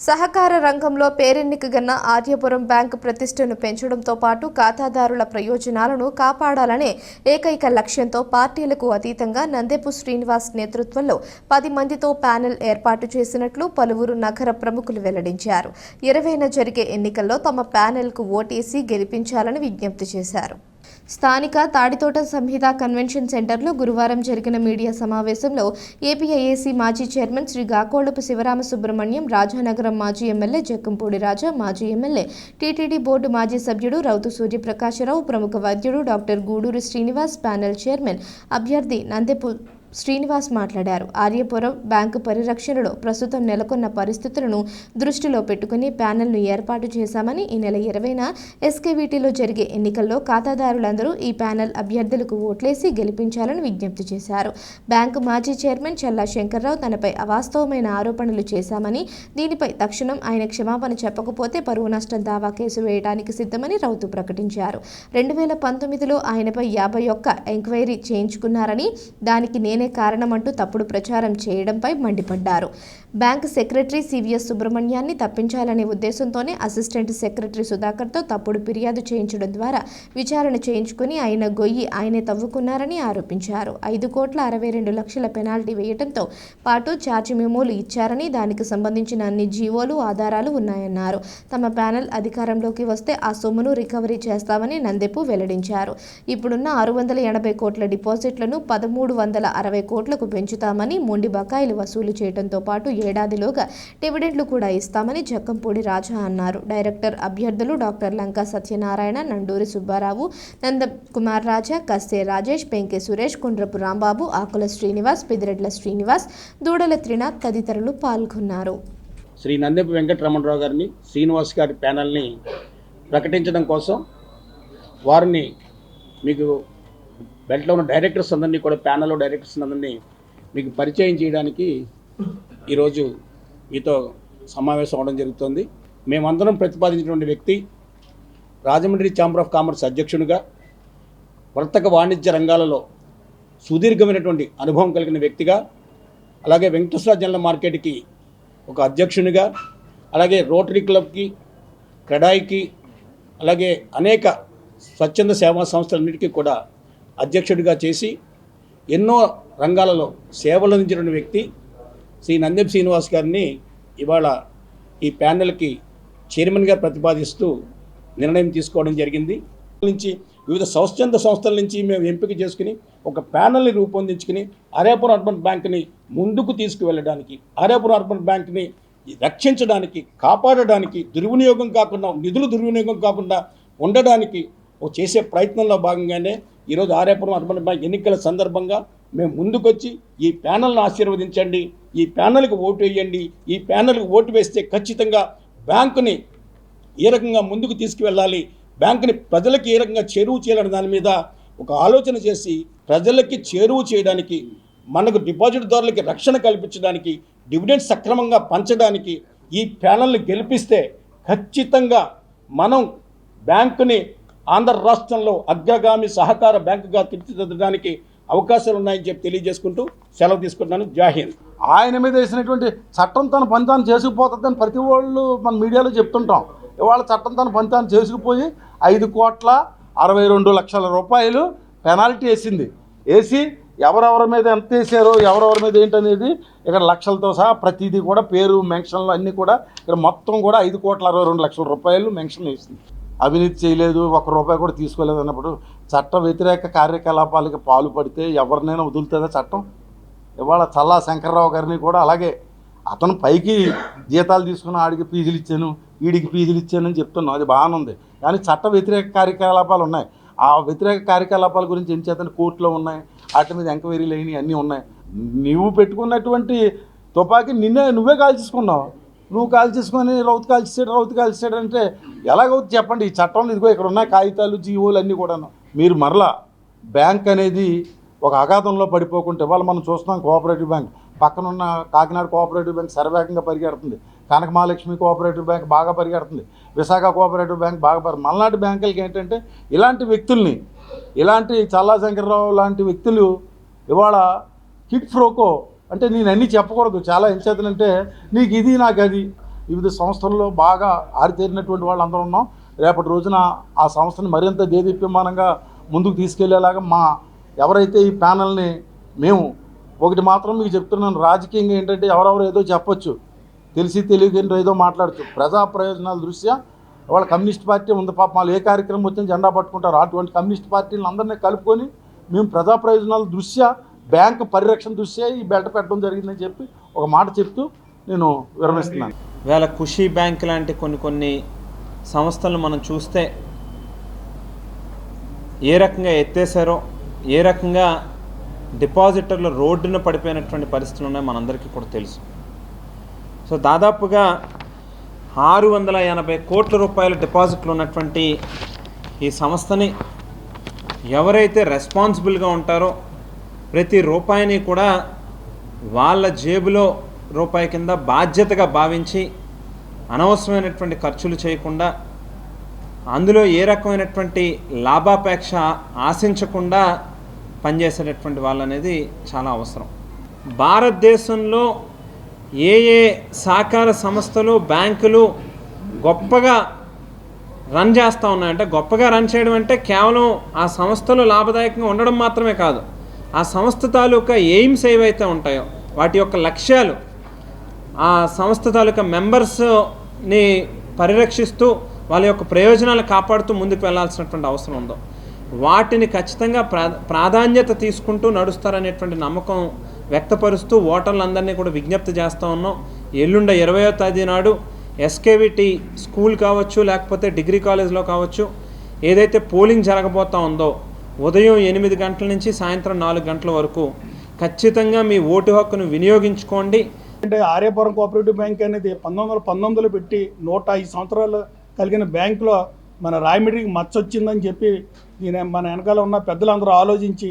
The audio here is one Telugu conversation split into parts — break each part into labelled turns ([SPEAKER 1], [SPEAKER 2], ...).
[SPEAKER 1] సహకార రంగంలో పేరెన్నికగన్న ఆర్యపురం బ్యాంకు ప్రతిష్టను పెంచడంతో పాటు ఖాతాదారుల ప్రయోజనాలను కాపాడాలనే ఏకైక లక్ష్యంతో పార్టీలకు అతీతంగా నందెపు శ్రీనివాస్ నేతృత్వంలో పది మందితో ప్యానెల్ ఏర్పాటు చేసినట్లు పలువురు నగర ప్రముఖులు వెల్లడించారు. ఇరవైన జరిగే ఎన్నికల్లో తమ ప్యానెల్కు ఓటేసి గెలిపించాలని విజ్ఞప్తి చేశారు. స్థానిక తాడితోట సంహిత కన్వెన్షన్ సెంటర్లో గురువారం జరిగిన మీడియా సమావేశంలో ఏపీఐఏసీ మాజీ చైర్మన్ శ్రీ గాకోళపు శివరామ సుబ్రహ్మణ్యం రాజానగరం మాజీ ఎమ్మెల్యే జక్కంపూడి రాజా మాజీ ఎమ్మెల్యే టీటీడీ బోర్డు మాజీ సభ్యుడు రౌతు సూర్యప్రకాశరావు ప్రముఖ వైద్యుడు doctor Guduru Srinivas panel chairman అభ్యర్థి నందెపు శ్రీనివాస్ మాట్లాడారు. ఆర్యపురం బ్యాంకు పరిరక్షణలో ప్రస్తుతం నెలకొన్న పరిస్థితులను దృష్టిలో పెట్టుకుని ప్యానెల్ను ఏర్పాటు చేశామని ఈ నెల ఇరవైన ఎస్కేవీటీలో జరిగే ఎన్నికల్లో ఖాతాదారులందరూ ఈ ప్యానెల్ అభ్యర్థులకు ఓట్లేసి గెలిపించాలని విజ్ఞప్తి చేశారు. బ్యాంకు మాజీ చైర్మన్ చల్లా శంకర్రావు తనపై అవాస్తవమైన ఆరోపణలు చేశామని దీనిపై తక్షణం ఆయన క్షమాపణ చెప్పకపోతే పరువు నష్టం దావా కేసు వేయడానికి సిద్ధమని రౌతు ప్రకటించారు. రెండు వేల పంతొమ్మిదిలో ఆయనపై యాభై ఒక్క ఎంక్వైరీ చేయించుకున్నారని దానికి నేనే కారణమంటూ తప్పుడు ప్రచారం చేయడంపై మండిపడ్డారు. బ్యాంక్ సెక్రటరీ సివిఎస్ సుబ్రహ్మణ్యాన్ని తప్పించాలనే ఉద్దేశంతోనే అసిస్టెంట్ సెక్రటరీ సుధాకర్తో తప్పుడు ఫిర్యాదు చేయించడం ద్వారా విచారణ చేయించుకుని ఆయన గొయ్యి ఆయనే తవ్వుకున్నారని ఆరోపించారు. ఐదు కోట్ల అరవై రెండు లక్షల పెనాల్టీ వేయడంతో పాటు ఛార్జ్ మెమోలు ఇచ్చారని దానికి సంబంధించిన అన్ని జీవోలు ఆధారాలు ఉన్నాయన్నారు. తమ ప్యానెల్ అధికారంలోకి వస్తే ఆ సొమ్మును రికవరీ చేస్తామని నందెపు వెల్లడించారు. ఇప్పుడున్న ఆరు వందల ఎనభై కోట్ల డిపాజిట్లను పదమూడు వందల అరవై కోట్లకు పెంచుతామని మొండి బకాయిలు వసూలు చేయడంతో పాటు ఏడాదిలోగా డివిడెండ్లు కూడా ఇస్తామని జక్కంపూడి రాజా అన్నారు. డైరెక్టర్ అభ్యర్థులు డాక్టర్ లంకా సత్యనారాయణ నండూరి సుబ్బారావు నంద కుమార్ రాజా కస్తే రాజేష్ పెంకే సురేష్ కుండ్రపు రాంబాబు ఆకుల శ్రీనివాస్ పిదిరెడ్ల శ్రీనివాస్ దూడల త్రినాథ్ తదితరులు పాల్గొన్నారు.
[SPEAKER 2] శ్రీ నందెపు వెంకటరమణరావు గారిని శ్రీనివాస్ గారి ప్యానల్ని ప్రకటించడం కోసం వారిని మీకు బెల్ట్లో ఉన్న డైరెక్టర్స్ అందరినీ కూడా ప్యానల్లో డైరెక్టర్స్ అందరినీ మీకు పరిచయం చేయడానికి ఈరోజు మీతో సమావేశం అవడం జరుగుతుంది. మేమందరం ప్రతిపాదించినటువంటి వ్యక్తి రాజమండ్రి ఛాంబర్ ఆఫ్ కామర్స్ అధ్యక్షునిగా వర్తక వాణిజ్య రంగాలలో సుదీర్ఘమైనటువంటి అనుభవం కలిగిన వ్యక్తిగా అలాగే వెంకటేశ్వర జనరల్ మార్కెట్కి ఒక అధ్యక్షునిగా అలాగే రోటరీ క్లబ్కి క్రెడాయికి అలాగే అనేక స్వచ్ఛంద సేవా సంస్థలన్నిటికీ కూడా అధ్యక్షుడిగా చేసి ఎన్నో రంగాలలో సేవలు అందించిన వ్యక్తి శ్రీ నందెప్ శ్రీనివాస్ గారిని ఇవాళ ఈ ప్యానెల్కి చైర్మన్గా ప్రతిపాదిస్తూ నిర్ణయం తీసుకోవడం జరిగింది. నుంచి వివిధ స్వచ్ఛంద సంస్థల నుంచి మేము ఎంపిక చేసుకుని ఒక ప్యానల్ని రూపొందించుకుని అరేపురం అర్బన్ బ్యాంక్ని ముందుకు తీసుకువెళ్ళడానికి అరేపురం అర్బన్ బ్యాంక్ని రక్షించడానికి కాపాడడానికి దుర్వినియోగం కాకుండా నిధులు దుర్వినియోగం కాకుండా ఉండడానికి చేసే ప్రయత్నంలో భాగంగానే ఈరోజు ఆర్యాపురం అర్బన్ బ్యాంక్ ఎన్నికల సందర్భంగా మేము ముందుకొచ్చి ఈ ప్యానల్ను ఆశీర్వదించండి ఈ ప్యానల్కి ఓటు వేయండి ఈ ప్యానల్కి ఓటు వేస్తే ఖచ్చితంగా బ్యాంకుని ఏ రకంగా ముందుకు తీసుకువెళ్ళాలి బ్యాంకుని ప్రజలకి ఏ రకంగా చేరువు చేయాలనే దాని మీద ఒక ఆలోచన చేసి ప్రజలకి చేరువు చేయడానికి మనకు డిపాజిట్దారులకి రక్షణ కల్పించడానికి డివిడెండ్ సక్రమంగా పంచడానికి ఈ ప్యానల్ని గెలిపిస్తే ఖచ్చితంగా మనం బ్యాంకుని ఆంధ్ర రాష్ట్రంలో అగ్రగామి సహకార బ్యాంకుగా తీర్చిదిద్దడానికి అవకాశాలు ఉన్నాయని చెప్పి తెలియజేసుకుంటూ సెలవు తీసుకుంటున్నాను. జాహీన్
[SPEAKER 3] ఆయన మీద వేసినటువంటి చట్టం తన పని చేసుకుపోతుందని ప్రతి వాళ్ళు మన మీడియాలో చెప్తుంటాం. ఇవాళ చట్టం తన పని చేసుకుపోయి ఐదు కోట్ల అరవై రెండు లక్షల రూపాయలు పెనాల్టీ వేసింది. వేసి ఎవరెవరి మీద ఎంత వేసారో ఎవరెవరి మీద ఏంటనేది ఇక్కడ లక్షలతో సహా ప్రతిదీ కూడా పేరు మెన్షన్లు అన్నీ కూడా ఇక్కడ మొత్తం కూడా ఐదు కోట్ల అరవై రెండు లక్షల రూపాయలు మెన్షన్ వేసింది. అవినీతి చేయలేదు ఒక రూపాయి కూడా తీసుకోలేదు అన్నప్పుడు చట్ట వ్యతిరేక కార్యకలాపాలకి పాల్పడితే ఎవరినైనా వదులుతుందా చట్టం? ఇవాళ చల్లా శంకర్రావు గారిని కూడా అలాగే అతను పైకి జీతాలు తీసుకుని ఆడికి ఫీజులు ఇచ్చాను వీడికి ఫీజులు ఇచ్చానని చెప్తున్నాను అది బాగానే ఉంది. కానీ చట్ట వ్యతిరేక కార్యకలాపాలు ఉన్నాయి. ఆ వ్యతిరేక కార్యకలాపాల గురించి ఏం చేతని కోర్టులో ఉన్నాయి. వాటి మీద ఎంక్వైరీలు అయినాయి అన్నీ ఉన్నాయి. నువ్వు పెట్టుకున్నటువంటి తుపాకీ నిన్నే నువ్వే కాల్చేసుకున్నావు. నువ్వు కాల్చేసుకొని రౌతు కాల్చేసాడు రౌతు కాల్చేసాడు అంటే ఎలాగవుతుంది చెప్పండి. ఈ చట్టంలో ఇదిగో ఇక్కడ ఉన్న కాగితాలు జీవోలు అన్నీ కూడాను. మీరు మరలా బ్యాంక్ అనేది ఒక అఘాతంలో పడిపోకుంటే వాళ్ళు మనం చూస్తున్నాం కోఆపరేటివ్ బ్యాంక్. పక్కనున్న కాకినాడ కోఆపరేటివ్ బ్యాంక్ సర్వేగంగా పరిగెడుతుంది. కనక మహాలక్ష్మి కోఆపరేటివ్ బ్యాంక్ బాగా పరిగెడుతుంది. విశాఖ కోఆపరేటివ్ బ్యాంక్ బాగా పరి మనలాంటి బ్యాంకులకి ఏంటంటే ఇలాంటి వ్యక్తుల్ని ఇలాంటి చల్లా శంకర్రావు లాంటి వ్యక్తులు ఇవాళ కిట్ ఫ్రోకో అంటే నేను అన్నీ చెప్పకూడదు. చాలా ఎంచేతనంటే నీకు ఇది నాకు అది. వివిధ సంస్థల్లో బాగా ఆరితేరినటువంటి వాళ్ళు అందరూ ఉన్నాం. రేపటి రోజున ఆ సంస్థని మరింత దేదీప్యమానంగా ముందుకు తీసుకెళ్ళేలాగా మా ఎవరైతే ఈ ప్యానల్ని మేము ఒకటి మాత్రం మీకు చెప్తున్నాను. రాజకీయంగా ఏంటంటే ఎవరెవరు ఏదో చెప్పొచ్చు. తెలిసి తెలియక ఏదో మాట్లాడచ్చు. ప్రజా ప్రయోజనాల దృష్ట్యా వాళ్ళ కమ్యూనిస్ట్ పార్టీ ఉంది పాప. వాళ్ళు ఏ కార్యక్రమం వచ్చినా జెండా పట్టుకుంటారు. అటువంటి కమ్యూనిస్ట్ పార్టీలను అందరినీ కలుపుకొని మేము ప్రజా ప్రయోజనాల దృష్ట్యా బ్యాంకు పరిరక్షణ దృష్ట్యా ఈ బెల్ట్ పెట్టడం జరిగిందని చెప్పి ఒక మాట చెప్తూ నేను విరమిస్తున్నాను.
[SPEAKER 4] వేళ ఖుషీ బ్యాంక్ లాంటి కొన్ని కొన్ని సంస్థలను మనం చూస్తే ఏ రకంగా ఎత్తేసారో ఏ రకంగా డిపాజిటర్లు రోడ్డున పడిపోయినటువంటి పరిస్థితులు ఉన్నాయో మనందరికీ కూడా తెలుసు. సో దాదాపుగా ఆరు వందల ఎనభై కోట్ల రూపాయల డిపాజిట్లు ఉన్నటువంటి ఈ సంస్థని ఎవరైతే రెస్పాన్సిబుల్గా ఉంటారో ప్రతి రూపాయిని కూడా వాళ్ళ జేబులో రూపాయి కింద బాధ్యతగా భావించి అనవసరమైనటువంటి ఖర్చులు చేయకుండా అందులో ఏ రకమైనటువంటి లాభాపేక్ష ఆశించకుండా పనిచేసేటటువంటి వాళ్ళు అనేది చాలా అవసరం. భారతదేశంలో ఏ ఏ సహకార సంస్థలు బ్యాంకులు గొప్పగా రన్ చేస్తూ ఉన్నాయంటే గొప్పగా రన్ చేయడం అంటే కేవలం ఆ సంస్థలు లాభదాయకంగా ఉండడం మాత్రమే కాదు. ఆ సంస్థ తాలూకా ఎయిమ్స్ ఏవైతే ఉంటాయో వాటి యొక్క లక్ష్యాలు ఆ సంస్థ తాలూకా మెంబర్స్ని పరిరక్షిస్తూ వాళ్ళ యొక్క ప్రయోజనాలు కాపాడుతూ ముందుకు వెళ్ళాల్సినటువంటి అవసరం ఉందో వాటిని ఖచ్చితంగా ప్రా ప్రాధాన్యత తీసుకుంటూ నడుస్తారనేటువంటి నమ్మకం వ్యక్తపరుస్తూ ఓటర్లందరినీ కూడా విజ్ఞప్తి చేస్తూ ఉన్నాం. ఎల్లుండ ఇరవయో తేదీ నాడు ఎస్కేవిటి స్కూల్ కావచ్చు లేకపోతే డిగ్రీ కాలేజ్లో కావచ్చు ఏదైతే పోలింగ్ జరగబోతా ఉందో ఉదయం ఎనిమిది గంటల నుంచి సాయంత్రం నాలుగు గంటల వరకు ఖచ్చితంగా మీ ఓటు హక్కును వినియోగించుకోండి.
[SPEAKER 5] అంటే ఆర్యపురం కోఆపరేటివ్ బ్యాంక్ అనేది పంతొమ్మిది వందల పంతొమ్మిదిలో పెట్టి నూట ఐదు సంవత్సరాలు కలిగిన బ్యాంకులో మన రాయమండ్రికి మచ్చ వచ్చిందని చెప్పి దీని మన వెనకాల ఉన్న పెద్దలందరూ ఆలోచించి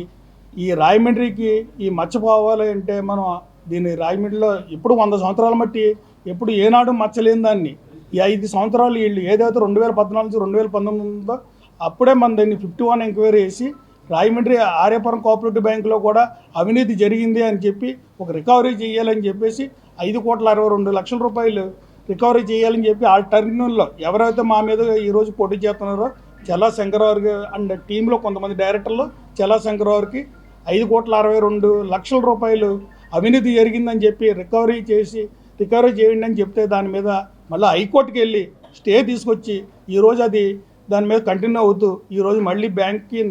[SPEAKER 5] ఈ రాయమండ్రికి ఈ మచ్చ పోవాలి అంటే మనం దీని రాయమండ్రిలో ఎప్పుడు వంద సంవత్సరాల మట్టి ఎప్పుడు ఏనాడు మచ్చలేని దాన్ని. ఈ ఐదు సంవత్సరాలు వీళ్ళు ఏదైతే రెండు వేల పద్నాలుగు నుంచి రెండు వేల పంతొమ్మిది ఉందో అప్పుడే మన దాన్ని ఫిఫ్టీ వన్ ఎంక్వైరీ చేసి రాయమండ్రి ఆర్యపురం కోఆపరేటివ్ బ్యాంకులో కూడా అవినీతి జరిగింది అని చెప్పి ఒక రికవరీ చేయాలని చెప్పేసి ఐదు కోట్ల అరవై రెండు లక్షల రూపాయలు రికవరీ చేయాలని చెప్పి ఆ టర్మినల్లో ఎవరైతే మా మీద ఈరోజు పోటీ చేస్తున్నారో చలా శంకరరావు అండ్ టీంలో కొంతమంది డైరెక్టర్లు చలా శంకరరావుకి ఐదు కోట్ల అరవై రెండు లక్షల రూపాయలు అవినీతి జరిగిందని చెప్పి రికవరీ చేసి రికవరీ చేయండి అని చెప్తే దాని మీద మళ్ళీ హైకోర్టుకి వెళ్ళి స్టే తీసుకొచ్చి ఈరోజు అది దాని మీద కంటిన్యూ అవుతూ ఈరోజు మళ్ళీ బ్యాంక్కి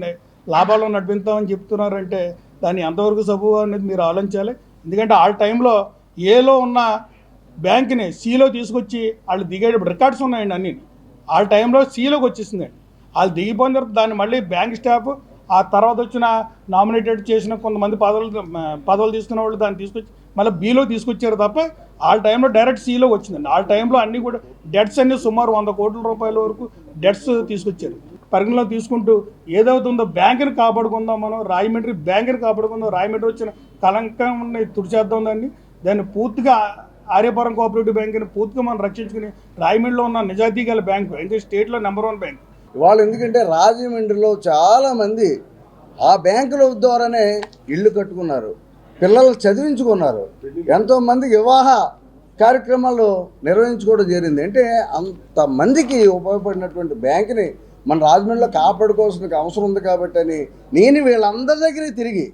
[SPEAKER 5] లాభాలు నడిపిస్తామని చెప్తున్నారంటే దాన్ని ఎంతవరకు సబు అనేది మీరు ఆలోచించాలి. ఎందుకంటే ఆ టైంలో ఏలో ఉన్న బ్యాంక్ని సీలో తీసుకొచ్చి వాళ్ళు దిగేటప్పుడు రికార్డ్స్ ఉన్నాయండి అన్ని. ఆ టైంలో సీలోకి వచ్చేసిందండి వాళ్ళు దిగిపోయిన తర్వాత దాన్ని మళ్ళీ బ్యాంక్ స్టాఫ్ ఆ తర్వాత వచ్చిన నామినేటెడ్ చేసిన కొంతమంది పదవులు పదవులు తీసుకున్న వాళ్ళు దాన్ని తీసుకొచ్చి మళ్ళీ బీలో తీసుకొచ్చారు తప్ప ఆ టైంలో డైరెక్ట్ సీలో వచ్చిందండి. ఆ టైంలో అన్ని కూడా డెట్స్ అన్ని సుమారు వంద కోట్ల రూపాయల వరకు డెట్స్ తీసుకొచ్చారు. పరిగణలో తీసుకుంటూ ఏదవుతుందో బ్యాంకుని కాపాడుకుందాం మనం రాయమండ్రి బ్యాంకుని కాపాడుకుందాం రాయమండ్రి వచ్చిన కలంకం తుడిచేద్దాం దాన్ని. దాన్ని పూర్తిగా ఆర్యపురం కోఆపరేటివ్ బ్యాంకుని పూర్తిగా మనం రక్షించుకుని రాయమండ్రిలో ఉన్న నిజాయితీ గల బ్యాంకు అయితే స్టేట్లో నెంబర్ వన్ బ్యాంక్.
[SPEAKER 6] వాళ్ళు ఎందుకంటే రాజమండ్రిలో చాలామంది ఆ బ్యాంకుల ద్వారానే ఇల్లు కట్టుకున్నారు. పిల్లలు చదివించుకున్నారు. ఎంతోమంది వివాహ కార్యక్రమాలు నిర్వహించుకోవడం జరిగింది. అంటే అంతమందికి ఉపయోగపడినటువంటి బ్యాంకుని మన రాజమండ్రిలో కాపాడుకోవాల్సిన అవసరం ఉంది కాబట్టి అని నేను వీళ్ళందరి దగ్గరికి తిరిగి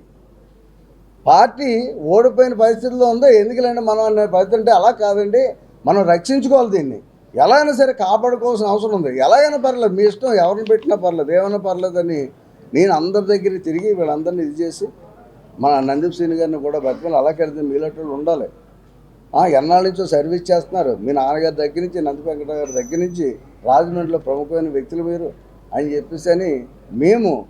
[SPEAKER 6] పార్టీ ఓడిపోయిన పరిస్థితిలో ఉందో ఎందుకులేండి మనం అనే పరిస్థితి అంటే అలా కాదండి. మనం రక్షించుకోవాలి దీన్ని. ఎలా అయినా సరే కాపాడుకోవాల్సిన అవసరం ఉంది. ఎలాగైనా పర్లేదు మీ ఇష్టం ఎవరిని పెట్టినా పర్లేదు ఏమైనా పర్లేదని నేను అందరి దగ్గర తిరిగి వీళ్ళందరినీ ఇది చేసి మన నందీప్ శ్రీని గారిని కూడా బతిమలు అలా కడితే మిగిలేటోళ్ళు ఉండాలి. ఆ, ఎన్నాళ్ళ నుంచో సర్వీస్ చేస్తున్నారు. మీ నాన్నగారి దగ్గర నుంచి నంది వెంకట గారి దగ్గర నుంచి రాజమండ్రిలో ప్రముఖమైన వ్యక్తులు మీరు అని చెప్పేసి అని మేము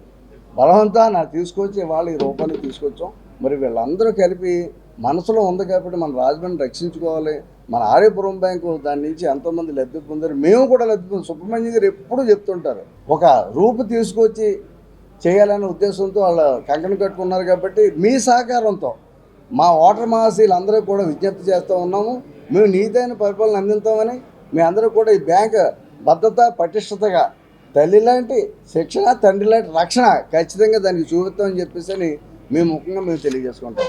[SPEAKER 6] బలవంతాన తీసుకొచ్చి వాళ్ళు ఈ రూపాన్ని తీసుకొచ్చాం. మరి వీళ్ళందరూ కలిపి మనసులో ఉంది కాబట్టి మన రాజమండ్రి రక్షించుకోవాలి. మన ఆర్యపురం బ్యాంకు దాని నుంచి ఎంతోమంది లబ్ధి పొందారు. మేము కూడా లబ్ధి పొందాం. సుబ్రహ్మణ్యం గారు ఎప్పుడూ చెప్తుంటారు. ఒక రూపు తీసుకొచ్చి చేయాలనే ఉద్దేశంతో వాళ్ళు కంకణం కట్టుకున్నారు కాబట్టి మీ సహకారంతో మా ఓటర్ మహాశీలందరూ కూడా విజ్ఞప్తి చేస్తూ ఉన్నాము. మేము నీతైన పరిపాలన అందిస్తామని మీ అందరూ కూడా ఈ బ్యాంక్ భద్రత పటిష్టతగా తల్లి లాంటి శిక్షణ తండ్రి లాంటి రక్షణ ఖచ్చితంగా దానికి చూపిస్తామని చెప్పేసి అని మేము ముఖ్యంగా మేము తెలియజేసుకుంటాం.